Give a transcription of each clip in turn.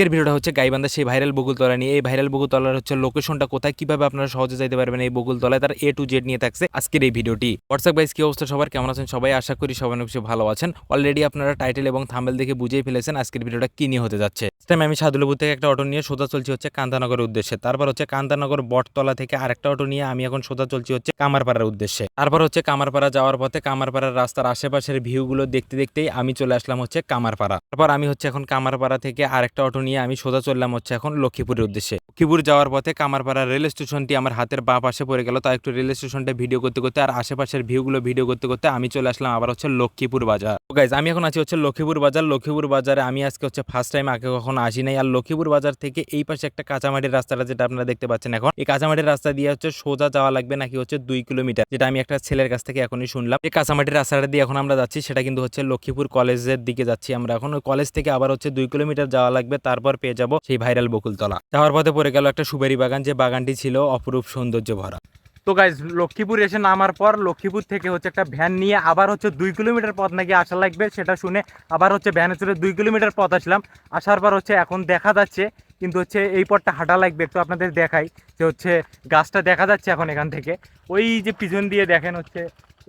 আজকের ভিডিওটা হচ্ছে গাইবান্ধা সেই ভাইরাল বকুলতলা নিয়ে। এই ভাইরাল বকুলতলার হচ্ছে লোকেশনটা কোথায়, কীভাবে আপনারা সহজে যাইতে পারবেন এই বকুলতলায়? তার এ টু জেড নিয়ে থাকছে আজকের এই ভিডিওটি। হোয়াটসঅ্যাপ গাইস কি অবস্থা সবার? কেমন আছেন সবাই? আশা করি সবাই বেশি ভালো আছেন। অলরেডি আপনারা টাইটেল এবং থাম্বেল দেখে বুঝেই ফেলেছেন আজকের ভিডিওটা কি নিয়ে হতে যাচ্ছে। টাইম আমি সাদুলপুর থেকে একটা অটো নিয়ে সোজা চলছি হচ্ছে কান্তানগরের উদ্দেশ্যে। তারপর হচ্ছে কান্তানগর বটতলা থেকে আরেকটা অটো নিয়ে আমি এখন সোজা চলছি হচ্ছে কামারপাড়ার উদ্দেশ্যে। তারপর হচ্ছে কামারপাড়া যাওয়ার পথে কামারপাড়ার রাস্তার আশেপাশের ভিউগুলো দেখতে দেখতেই আমি চলে আসলাম হচ্ছে কামারপাড়া। তারপর আমি হচ্ছে এখন কামারপাড়া থেকে আরেকটা অটো নিয়ে আমি সোজা চললাম হচ্ছে এখন লক্ষ্মীপুরের উদ্দেশ্যে। লক্ষ্মীপুর যাওয়ার পথে কামারপাড়া রেল স্টেশনটি আমার হাতের বাঁ পাশে পড়ে গেল। তাই একটু রেল স্টেশনটা ভিডিও করতে করতে আর আশেপাশের ভিউগুলো ভিডিও করতে করতে আমি চলে আসলাম আবার হচ্ছে লক্ষ্মীপুর বাজার। গাইজ আমি এখন আছি হচ্ছে লক্ষ্মীপুর বাজার। লক্ষ্মীপুর বাজারে আমি আজকে হচ্ছে ফার্স্ট টাইম আগে কখনো আসি নাই। আর লক্ষ্মীপুর বাজার থেকে এই পাশে একটা কাঁচামাটির রাস্তাটা যেটা আপনারা দেখতে পাচ্ছেন এখন, এই কাঁচামাটির রাস্তা দিয়ে হচ্ছে সোজা যাওয়া লাগবে নাকি হচ্ছে দুই কিলোমিটার, যেটা আমি একটা ছেলের কাছ থেকে এখনই শুনলাম। এই কাঁচামাটির রাস্তাটা দিয়ে এখন আমরা যাচ্ছি, সেটা কিন্তু হচ্ছে লক্ষ্মীপুর কলেজের দিকে যাচ্ছি আমরা। এখন কলেজ থেকে আবার হচ্ছে দুই কিলোমিটার যাওয়া লাগবে, তারপর পেয়ে যাব সেই ভাইরাল বকুলতলা। যাওয়ার পথে পড়ে গেল একটা সুপারি বাগান, যে বাগানটি ছিল অপরূপ সৌন্দর্য ভরা। তো গাইজ লক্ষ্মীপুর এসে নামার পর লক্ষ্মীপুর থেকে হচ্ছে একটা ভ্যান নিয়ে আবার হচ্ছে দুই কিলোমিটার পথ নাকি আসা লাগবে সেটা শুনে আবার হচ্ছে ভ্যানে চড়ে দুই কিলোমিটার পথ আসলাম। আসার পর হচ্ছে এখন দেখা যাচ্ছে, কিন্তু হচ্ছে এই পথটা হাঁটা লাগবে, একটু আপনাদের দেখাই যে হচ্ছে গাছটা দেখা যাচ্ছে এখন এখান থেকে। ওই যে পিছন দিয়ে দেখেন হচ্ছে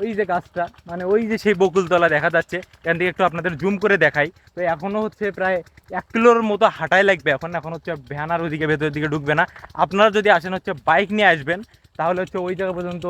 ওই যে গাছটা মানে ওই যে সেই বকুলতলা দেখা যাচ্ছে, এখান থেকে একটু আপনাদের জুম করে দেখাই। তো এখনও হচ্ছে প্রায় এক কিলোর মতো হাঁটাই লাগবে এখন এখন হচ্ছে ভ্যান আর ওইদিকে ভেতরের দিকে ঢুকবে না। আপনারা যদি আসেন হচ্ছে বাইক নিয়ে আসবেন, তাহলে হচ্ছে ওই জায়গা পর্যন্ত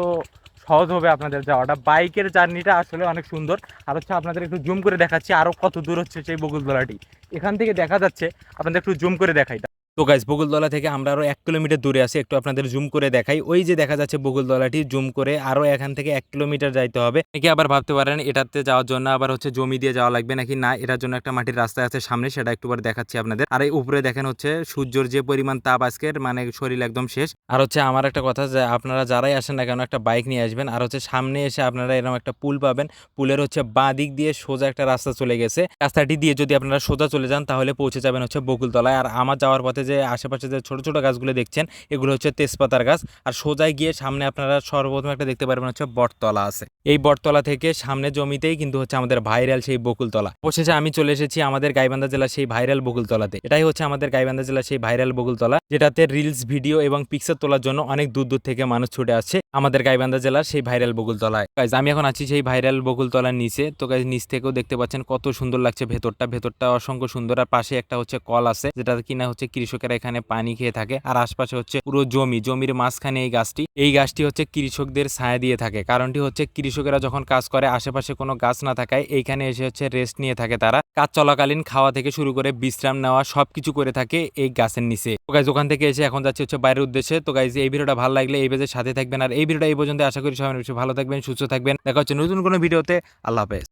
সহজ হবে আপনাদের যাওয়াটা। বাইকের জার্নিটা আসলে অনেক সুন্দর। আর হচ্ছে আপনাদের একটু জুম করে দেখাচ্ছি আরও কত দূর হচ্ছে সেই বকুলতলাটি। এখান থেকে দেখা যাচ্ছে, আপনাদের একটু জুম করে দেখাই। তো গাইজ বকুলতলা থেকে আমরা আরও এক কিলোমিটার দূরে আছি। একটু আপনাদের জুম করে দেখাই। ওই যে দেখা যাচ্ছে বকুলতলাটি জুম করে আরও এখান থেকে এক কিলোমিটার যাইতে হবে। নাকি আবার ভাবতে পারেন, এটাতে যাওয়ার জন্য আবার হচ্ছে জমি দিয়ে যাওয়া লাগবে নাকি? না, এটার জন্য একটা মাটির রাস্তা আছে সামনে, সেটা একটু বার দেখাচ্ছি আপনাদের। আর এই উপরে দেখেন হচ্ছে সূর্যর যে পরিমাণ তাপ আজকের মানে শরীর একদম শেষ। আর হচ্ছে আমার একটা কথা যে, আপনারা যারাই আসেন না কেন, একটা বাইক নিয়ে আসবেন। আর হচ্ছে সামনে এসে আপনারা এরকম একটা পুল পাবেন। পুলের হচ্ছে বাঁ দিক দিয়ে সোজা একটা রাস্তা চলে গেছে। রাস্তাটি দিয়ে যদি আপনারা সোজা চলে যান, তাহলে পৌঁছে যাবেন হচ্ছে বকুলতলায় আর আমার যাওয়ার পথে যে আশেপাশে যে ছোট ছোট গাছগুলো দেখছেন, এগুলো হচ্ছে তেজপাতার গাছ। আর সোজায় গিয়ে সামনে আপনারা সর্বপ্রথম একটা দেখতে পারবেন হচ্ছে বটতলা আছে। এই বটতলা থেকে সামনে জমিতেই কিন্তু হচ্ছে আমাদের ভাইরাল সেই বকুলতলা। অবশেষে আমি চলে এসেছি আমাদের গাইবান্ধা জেলার সেই ভাইরাল বকুলতলাতে। এটাই হচ্ছে আমাদের গাইবান্ধা জেলার সেই ভাইরাল বকুলতলা, যেটাতে রিলস ভিডিও এবং পিকচার তোলার জন্য অনেক দূর দূর থেকে মানুষ ছুটে আসছে আমাদের গাইবান্ধা জেলার সেই ভাইরাল বকুলতলায়। গাইজ আমি এখন আছি সেই ভাইরাল বকুলতলার নিচে। তো গাইজ নিচ থেকেও দেখতে পাচ্ছেন কত সুন্দর লাগছে ভেতরটা। ভেতরটা অসংখ্য সুন্দর। আর পাশে একটা হচ্ছে কল আছে, যেটা কিনা হচ্ছে কৃষকেরা এখানে পানি খেয়ে থাকে। আর আশপাশে হচ্ছে পুরো জমি, জমির মাঝখানে এই গাছটি। এই গাছটি হচ্ছে কৃষকদের ছায়া দিয়ে থাকে। কারণটি হচ্ছে কৃষকেরা যখন কাজ করে, আশেপাশে কোনো গাছ না থাকায় এইখানে এসে হচ্ছে রেস্ট নিয়ে থাকে তারা। কাজ চলাকালীন খাওয়া থেকে শুরু করে বিশ্রাম নেওয়া, সবকিছু করে থাকে এই গাছের নিচে। তো গাইজ ওখান থেকে এসে এখন যাচ্ছে হচ্ছে বাইরের উদ্দেশ্যে। তো গাইজ এই ভিডিওটা ভালো লাগলে এই পেজের সাথে থাকবেন। আর এই ভিডিওটা এই পর্যন্ত, আশা করি সবাই ভালো থাকবেন, সুস্থ থাকবেন। দেখা হচ্ছে নতুন কোনো ভিডিওতে। আল্লাহ হাফেজ।